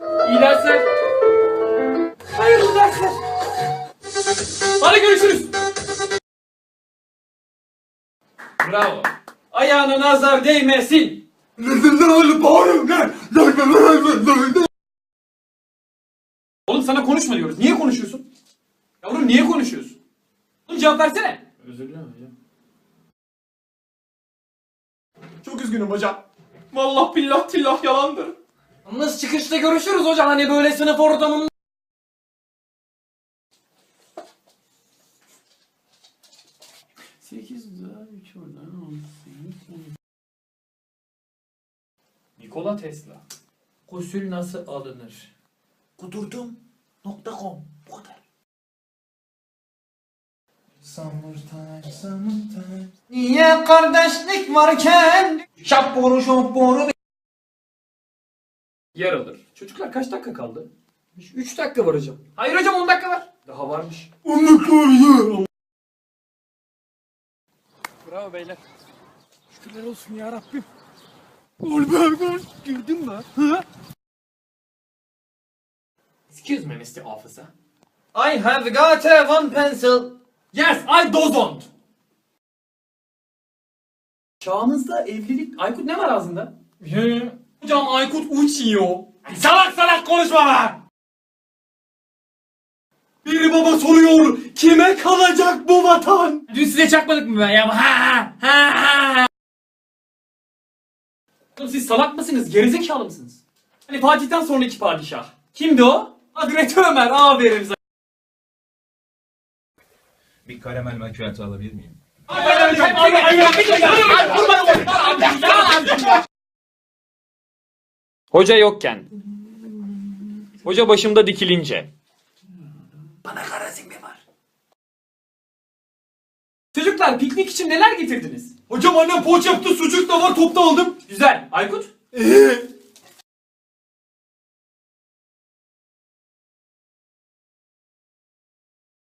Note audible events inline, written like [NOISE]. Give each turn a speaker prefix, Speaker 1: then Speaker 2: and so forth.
Speaker 1: İyi dersler. Hayırlı dersler. Hadi görüşürüz. Bravo. Ayağına nazar değmesin. Oğlum sana konuşma diyoruz. Niye konuşuyorsun? Yavrum niye konuşuyorsun? Oğlum cevap versene. Özür dilerim hocam. Çok üzgünüm hocam. Vallahi billah tillah yalandır.
Speaker 2: Yalnız çıkışta görüşürüz hocam hani böyle sınıf ortamında.
Speaker 1: Sekiz daha üç oradan on Nikola Tesla.
Speaker 2: Gusül nasıl alınır? Kudurdum.com Bu kadar. Niye kardeşlik varken Şap boru şop boru
Speaker 1: Yer alır. Çocuklar kaç dakika kaldı?
Speaker 2: 3 dakika var hocam.
Speaker 1: Hayır hocam 10 dakika var. Daha varmış.
Speaker 2: Bravo beyler. Şükürler olsun ya Rabbim. Girdin mi?
Speaker 1: Excuse me Mr. Officer.
Speaker 2: I have got a one pencil.
Speaker 1: Yes, I don't. Çağımızda evlilik... Aykut ne var ağzında? Hocam Aykut uçuyor. Salak salak konuşma lan! Bir baba soruyor, kime kalacak bu vatan? Dün size çakmadık mı ben ya? Ha ha ha! Oğlum siz salak mısınız? Gerizekalı mısınız? Hani Fatih'ten sonraki padişah. Kimdi o? Hazreti Ömer. Aferin sana.
Speaker 3: Bir karamel macchiato alabilir miyim?
Speaker 1: Hoca yokken. Hoca başımda dikilince.
Speaker 2: Bana karazin mi var?
Speaker 1: Çocuklar piknik için neler getirdiniz? Hocam annem poğaça yaptı sucuk da var topta aldım. Güzel. Aykut? [LAUGHS]